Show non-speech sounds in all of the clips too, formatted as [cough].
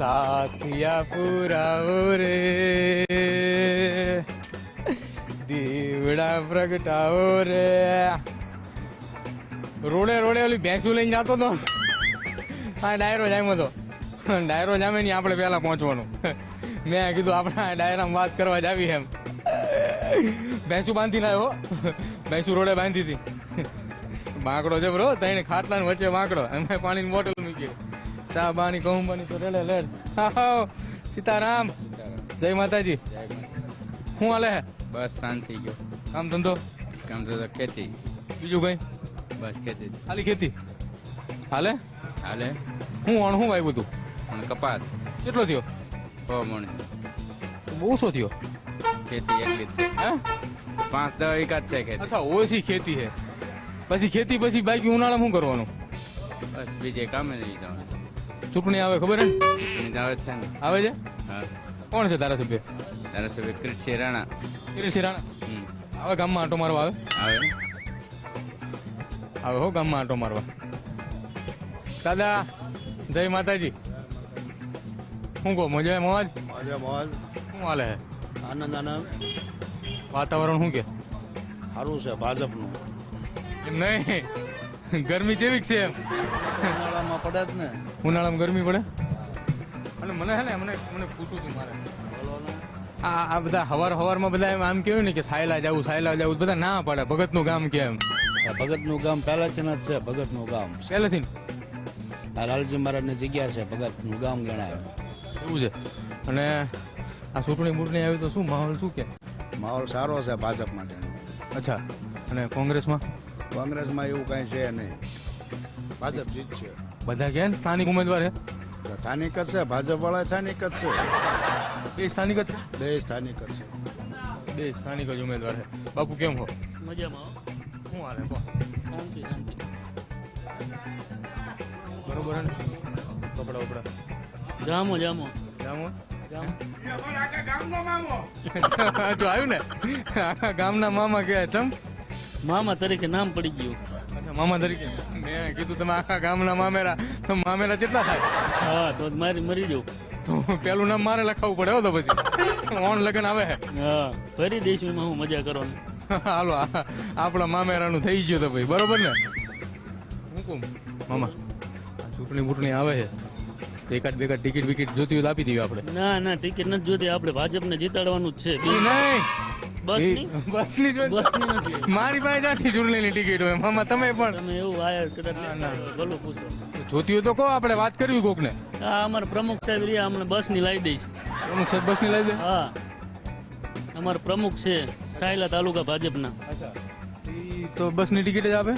સાથિયા પુરાવો રે દીવડા પ્રગટાવો રે રોડે રોડે ઓલી ભેંસું લઈને જતો તો? હા, ડાયરો જામ્યો તો. ડાયરો જામે નહીં, આપણે પહેલાં પહોંચવાનું. મેં કીધું, આપણે ડાયરામાં વાત કરવા જ આવી એમ. ભેંસું બાંધી લાવ્યો ભેંસું રોડે બાંધી હતી. બાંકડો છે બ્રો તઈને ખાટલાની વચ્ચે બાંકડો. એમાં પાણીની બોટલ મૂકી. ચા બાણી કહું બની તો રેડે લેડ હા સીતારામ. જય માતાજી. શું હાલે બસ શાંતિ ગયો. કામ ધંધો? કામ ધંધો ખેતી. બીજું કઈ? બસ ખેતી. ખાલી ખેતી? હાલે? હાલે. હું અણ હું આવ્યું તું? અને કપાસ. કેટલો થયો? છ મણ. બહુ ઓછો થયો. ખેતી એટલી જ. હે? પાંચ દસ એકાદ છે ખેતી. અચ્છા ઓછી ખેતી છે પછી ખેતી પછી બાકી ઉનાળામાં શું કરવાનું? બસ બીજે કામે નહીં જવાનું. ચૂંટણી આવે ખબર આવે ને? છે ને. આવે છે? હા. કોણ છે ધારાસભ્ય? ધારાસભ્ય કૃષિ રાણા. કિરીટસિંહ રાણા. આવે ગામમાં આંટો મારવા આવે? આવે. આવે હો ગામમાં આંટો મારવા. દાદા જય માતાજી. શું કહો મજા મોજ? મજા મોજ. શું હાલે છે આનંદ આનંદ. વાતાવરણ શું કે? સારું છે ભાજપનું. એમ નહીં? [laughs] ગરમી કેવી છે? એમ ઉનાળામાં પડે જ ને. ઉનાળામાં ગરમી પડે? અને મને હે ને મને મને પૂછવું હતું મારે. આ આ બધા હવાર હવારમાં બધા એમ આમ કેવું ને કે સાયલા જવું સાયલા જવું બધા ના પાડે ભગતનું ગામ કેમ આ ભગતનું ગામ પહેલાથી જ છે ભગતનું ગામ. પહેલેથી? આ લાલજી મહારાજની જગ્યા છે ભગતનું ગામ ગણાય. એવું છે. અને આ ચૂંટણી મૂટણી આવી તો શું માહોલ શું કે? માહોલ સારો છે ભાજપ માટેનો. અચ્છા. અને કોંગ્રેસમાં? કોંગ્રેસમાં એવું કાંઈ છે નહીં. ભાજપ જીતશે બધા કે સ્થાનિક ઉમેદવાર છે? સ્થાનિક જ છે ભાજપ વાળા સ્થાનિક જ છે. બે સ્થાનિક જ? છે? બે સ્થાનિક જ છે. બે સ્થાનિક જ ઉમેદવાર છે. બાપુ કેમ હો? મજામાં હો. શું હાલે શાંતિ શાંતિ. બરોબર ને? કપડા ઉપડા જામો જામો. જામો? જામો. [laughs] જો આવ્યું ને? આખા ગામના મામા કે ચમ મામા તરીકે નામ પડી ગયું. અચ્છા મામા તરીકે? મેં કીધું તમે આખા ગામના મામેરા. તો મામેરા કેટલા થાય? હા તો મારી મરી જવું તો પેલું નામ મારે લખાવવું પડે હો તો પછી. ઓન લગન આવે. હે હા ફરી એમાં હું મજા કરવાની. હાલો આપણા મામેરાનું થઈ ગયું તો ભાઈ બરોબર ને? હું કહું મામા ચૂંટણી બૂટણી આવે છે. એકાદ બે ટિકિટ વિકિટ જોતી હોય આપી દઈએ આપણે. ના ના ટિકિટ નથી જોતી. આપણે ભાજપને જીતાડવાનું જ છે. નહીં. બસ ઈ ની બસની જો બસની નથી. મારી પાસે જાતી ચૂંટણીની ટિકિટ હોય મામા તમે પણ. તમે એવું કદાચ ભલું પૂછો. જોતી હોય તો કહો આપણે વાત કરવી કોકને. આ અમારા પ્રમુખ સાહેબ રહ્યા અમને બસની લાવી દઈશ. અમુક સાહેબ બસની લઈ દે? હા. અમારા પ્રમુખ છે સાયલા તાલુકા ભાજપના. તો બસની ટિકિટ જ આપે?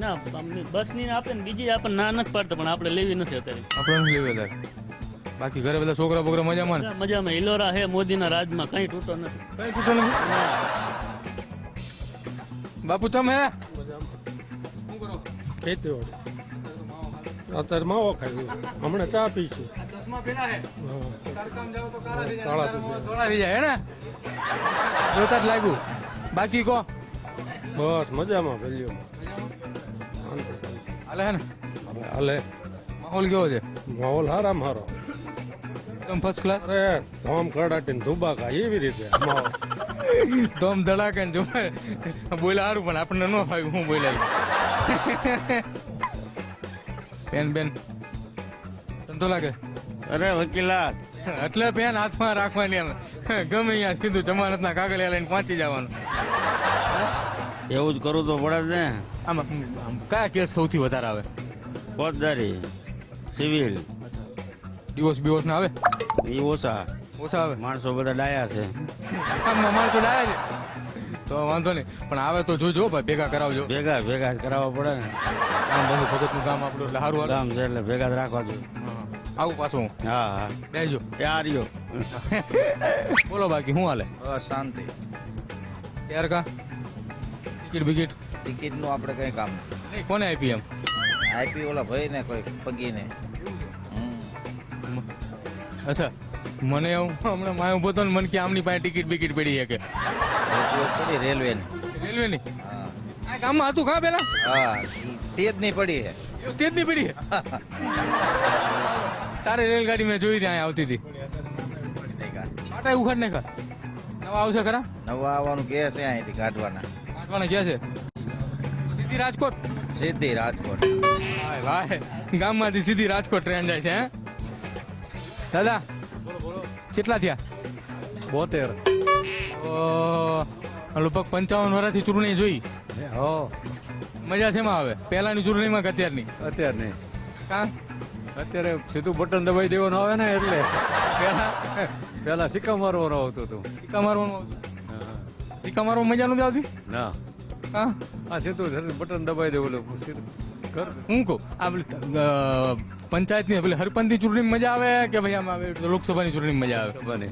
ના અમને બસની આપે ને બીજી આપણને ના નથી પાડતા પણ આપણે લેવી નથી અત્યારે. આપણે લેવી બાકી ઘરે બધા છોકરા બોકરા મજામાં ને? મજામાં. ઇલોરા હે મોદીના રાજમાં. કઈ તૂટો નથી. કઈ તૂટો નથી? બાપુ તમે? હે શું કરો ખેતીવાડી અત્યારે માવો ખાઈ હમણાં ચા પીશું ચશ્મા પહેર્યા હે. હા. તડકામાં તો કાળા થઈ જાય કાળા થઈ અંધારામાં ધોળા થઈ જાય હે ને? જોતા જ લાગ્યું. બાકી કો બસ મજામાં વેલ્યુ હાલે હે ને? હવે હાલે. માહોલ કેવો છે? માહોલ હારામ હારો. એકદમ ફર્સ્ટ ક્લાસ અરે ધોમ કડાટીને ધુબાકા એવી રીતે. ધોમ ધડાકે ને જોવે. બોલા સારું પણ આપણને ન ફાવ્યું હું બોલાય પેન બેન. ધંધો લાગે? અરે વકીલાત. એટલે પેન હાથમાં રાખવાની એમ. ગમે અહીંયા સીધું જમાનતના કાગળ લઈને પહોંચી જવાનું. એવું જ કરવું તો પડે જ ને. આમાં આમ કયા કેસ સૌથી વધારે આવે? ફોજદારી સિવિલ. ડિવોર્સ બિવોર્સ ના આવે? એ ઓછા. ઓછા આવે? માણસો બધા ડાયા છે. આમાં માણસો ડાયા છે. તો વાંધો નહીં. પણ આવે તો જોજો ભાઈ ભેગા કરાવજો. ભેગા ભેગા જ કરાવવા પડે ને. આમ બધું ભગતનું કામ આપણું એટલે સારું કામ છે એટલે ભેગા જ રાખવા જોઈએ. આવું પાછું હું? હા હા. બેજો. આ રહ્યો. બોલો બાકી શું હાલે? શાંતિ. ત્યાર કા? ટિકિટ બિકિટ? ટિકિટનું આપણે કઈ કામ નહીં. કોને આપી એમ? આપી ઓલા ભાઈ ને કોઈ પગીને. અચ્છા. મને એવું હમણાં માય ઊભો તો મને કે આમની પાસે ટિકિટ બિકિટ પડી છે કે પડી રેલવે રેલવે ની આ ગામમાં હતું ખા પેલા? હા જ નહીં પડી છે. તે તેજ નહીં પડી છે? તારે રેલગાડી મેં જોઈ ત્યાં આવતી હતી. પાટા ઉખાડ નાખા નવા આવશે ખરા? નવા આવવાનું કે છે અહીંથી કાઢવાના કાઢવાના કે છે? સીધી રાજકોટ? સીધી રાજકોટ. ભાઈ ગામમાંથી સીધી રાજકોટ ટ્રેન જાય છે હે? દાદા કેટલા થયા? બોતેર. લગભગ પંચાવન વર્ષથી ચૂંટણી જોઈ. હો મજા શેમાં આવે? પહેલાની ચૂંટણીમાં કે અત્યારની? અત્યારની. કા અત્યારે સીધું બટન દબાઈ દેવાનું આવે ને એટલે. પહેલા? પેલા સિક્કા મારવાનો આવતો હતો સિક્કા મારવાનું આવતું. સિક્કા મારવામાં મજા નથી આવતી? ના. હા? આ સીધું બટન દબાઈ દેવું સીધું કર હું કહું આ પંચાયતની પેલી સરપંચની ચૂંટણી મજા આવે કે ભાઈ આમ આવે? લોકસભાની ચૂંટણી મજા આવે? બને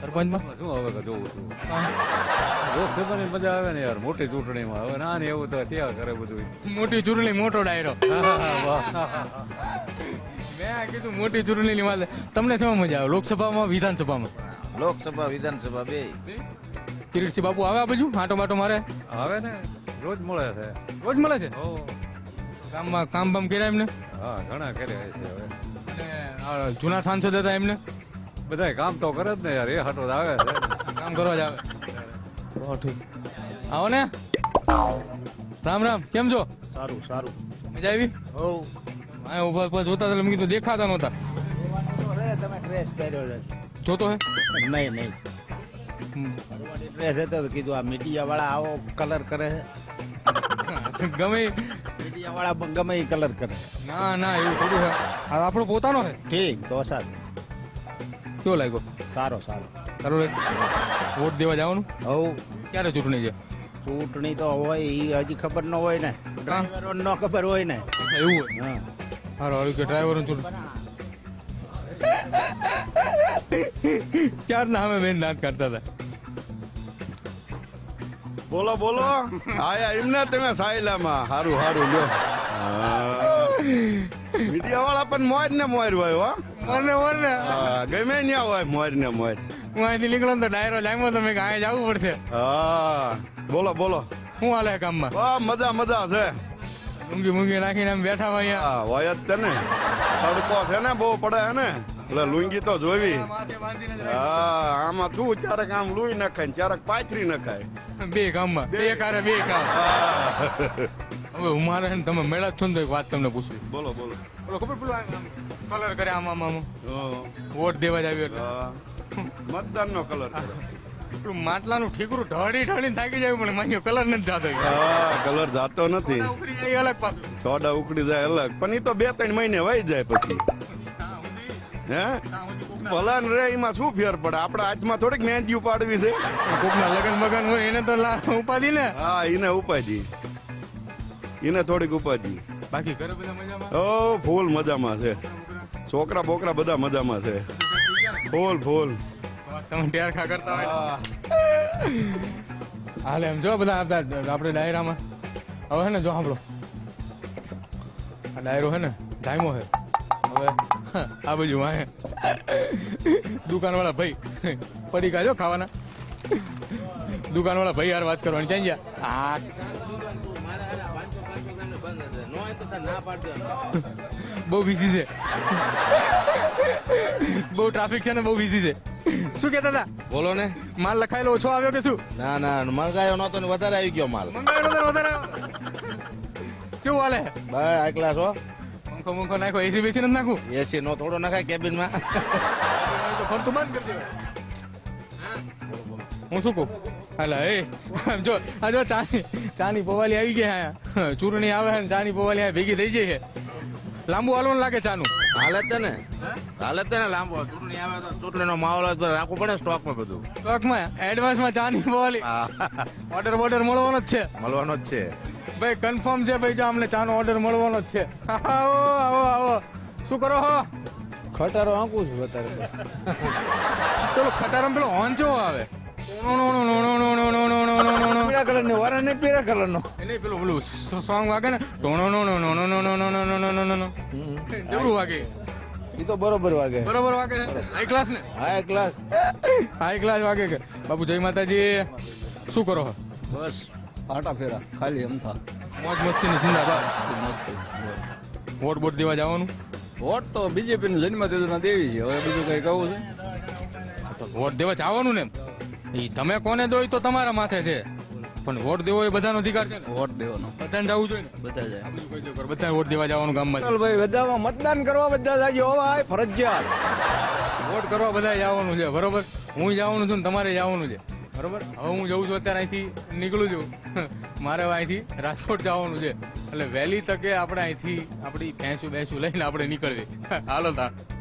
સરપંચમાં શું આવે કે જોવું છું. લોકસભાની મજા આવે ને યાર મોટી ચૂંટણીમાં. હવે ના ને એવું તો ત્યાં કરે બધું મોટી ચૂંટણી મોટો ડાયરો. [laughs] મેં કીધું મોટી ચૂંટણીની વાત. તમને શેમાં મજા આવે? લોકસભામાં વિધાનસભામાં? લોકસભા વિધાનસભા બે. કિરીટસિંહ બાપુ આવે આ બાજુ? આટો માટો મારે? આવે ને. રોજ મળે છે. રોજ મળે છે? હો કામમાં કામ બામ કર્યા એમને? હા ઘણા કર્યા છે હવે. અને જૂના સાંસદ હતા એમને? બધાય કામ તો કરે જ ને યાર એ હટો જ આવે છે. કામ કરવા જ આવે. બહુ ઠીક. આવો ને. રામ રામ કેમ છો? સારું સારું. મજા આવી? હો. આ ઊભા ઊભા જોતા હતા મેં કીધું દેખાતા નહોતા. તમે ડ્રેસ પહેર્યો છે જોતો હે નહીં નહીં ડ્રેસ હતો કીધું આ મીડિયા વાળા આવો કલર કરે છે. ગમે ઈ. મીડિયા વાળા ગમે એ કલર કરે. ના ના એવું થોડું છે. આ આપણો પોતાનો છે? ઠીક તો સારું. કેવો લાગ્યો? સારો સારો. સારો લાગ્યો? વોટ દેવા જવાનું? હવ ક્યારે ચૂંટણી છે? ચૂંટણી તો હોય એ હજી ખબર ન હોય ને. ડ્રાઈવરો ન ખબર હોય ને. એવું હોય? હા. સારું હારું કે ડ્રાઈવર ક્યાર ના અમે મેં નાટ કરતા હતા? બોલો બોલો. આયા એમને તમે સાયલામાં. હારું હારું જો મીડિયા વાળા પણ મોર ને મોર હોય હો. મરને મરને હા, ગમે ત્યાં હોય મોર ને મોર હું અહીંથી નીકળો તો ડાયરો લાગ્યો તમે કાંઈ કે અહીંયા જવું પડશે. હા. બોલો બોલો. શું હાલે કામમાં? વાહ મજા મજા છે. મૂંગી મૂંગી નાખીને આમ બેઠા હોય અહીંયા. હા હોય જ છે ને. તડકો છે ને બહુ પડે હે ને. એટલે લુંગી તો જોવી. હા આમાં તું ક્યારેક આમ લુઈ નખાય ક્યારેક પાથરી નખાય. બે કામમાં બે કારે બે કામ. હવે હું મારે તમે મેળા છો ને એક વાત તમને પૂછવી. બોલો બોલો. બોલો ખબર પેલું કલર કરે આમ આમ આમ. વોટ દેવા જ આવ્યો એટલે. મતદાન નો કલર પેલું માટલાનું ઠીકરું ઢળી ઢળી થાકી જાય પણ માન્યો કલર નથી જાતો. હા કલર જાતો નથી. અલગ છોડા સોડા ઉકળી જાય અલગ. પણ એ તો બે ત્રણ મહિને વહી જાય પછી. હે? ભલા ને રે એમાં શું ફેર પડે? આપણે હાથમાં થોડીક મહેંદી ઉપાડવી છે. કોકના લગન મગન હોય એને તો ઉપાધી ઉપાધિ ને. હા એને ઉપાજી એને થોડીક ઉપાજી બાકી ઘરે બધા મજામાં? ઓ ફૂલ મજામાં છે. છોકરા બોકરા બધા મજામાં છે. ફૂલ ફૂલ. તમે ટેરખા કરતા હોય. હાલે એમ જો બધા આપણા આપણે ડાયરામાં. હવે હે ને જો સાંભળો. આ ડાયરો હે ને ટાઈમો હે. હવે આ બાજુ વાહે દુકાનવાળા ભાઈ. પડી કાજો ખાવાના. દુકાનવાળા ભાઈ યાર વાત કરવાની. ચાઈ ગયા. આ. બહુ બિઝી છે. બહુ ટ્રાફિક છે ને બહુ બિઝી છે. શું કહેતા હતા? બોલો ને. માલ લખાયેલો ઓછો આવ્યો કે શું? ના ના મંગાયો નતો ને વધારે આવી ગયો માલ. મંગાયો નતો વધારે? શું હાલે? બસ એકલા હો. પંખો પંખો નાખો એસી બેસી નથી નાખું? એસી નો થોડો નાખાય કેબિનમાં તો બંધ કરી. હું શું કહું? હાલા એ જો આ જો ચાની ચાની પોવાલી આવી ગયા આયા ચૂરણી આવે છે ને ચાની પોવાલી આ ભેગી થઈ જાય છે લાંબુ હાલવાનું લાગે ચાનું? હાલે જ તે ને. હાલે જ તે ને લાંબો. ચૂંટણી આવે તો ચૂંટણીનો માહોલ રાખવું પડે સ્ટોકમાં બધું. સ્ટોકમાં એડવાન્સમાં ચાની પોવાલી. ઓર્ડર બોર્ડર મળવાનો જ છે. મળવાનો જ છે. ભાઈ કન્ફર્મ છે ભાઈ જો અમને ચાનો ઓર્ડર મળવાનો જ છે આવો આવો આવો શું કરો હો ખટારો આંકું છું અત્યારે પેલો ખટારામ પેલો હોંચો આવે પીળા કલર નો વારા ને પીળા કલર નો એને પેલું પેલું સોંગ વાગે ને ટોણો નો નો નો નો નો નો નો નો નો નો નો નો જબરું વાગે એ તો બરોબર વાગે બરોબર વાગે હાઈ ક્લાસ ને હા ક્લાસ હાઈ ક્લાસ વાગે કે બાપુ જય માતાજી શું કરો બસ આટા ફેરા ખાલી એમ થા. મોજ મસ્તી ની જિંદાબાદ વોટ બોટ દેવા જવાનું? વોટ તો બીજેપી ની જન્મ ના દેવી છે હવે બીજું કઈ કહું છે? વોટ દેવા જવાનું ને એ તમે કોને દો તો તમારા માથે છે. પણ વોટ દેવો એ બધાનો અધિકાર છે વોટ દેવાનો. બધાને જવું જોઈએ બધા જાય. બધાને વોટ દેવા જવાનું ગામમાં ભાઈ બધામાં મતદાન કરવા બધા જાજો. હવે ફરજિયાત. વોટ કરવા બધા જવાનું છે બરોબર? હું જવાનું છું ને તમારે જવાનું છે. બરોબર? હવે હું જઉં છું અત્યારે અહીંથી, નીકળું છું. [laughs] મારે અહીંથી રાજકોટ જવાનું છે. એટલે વહેલી તકે આપણે અહીંથી, આપણી ભેંસું બેસું લઈને આપણે નીકળીએ [laughs] હાલો તાણ.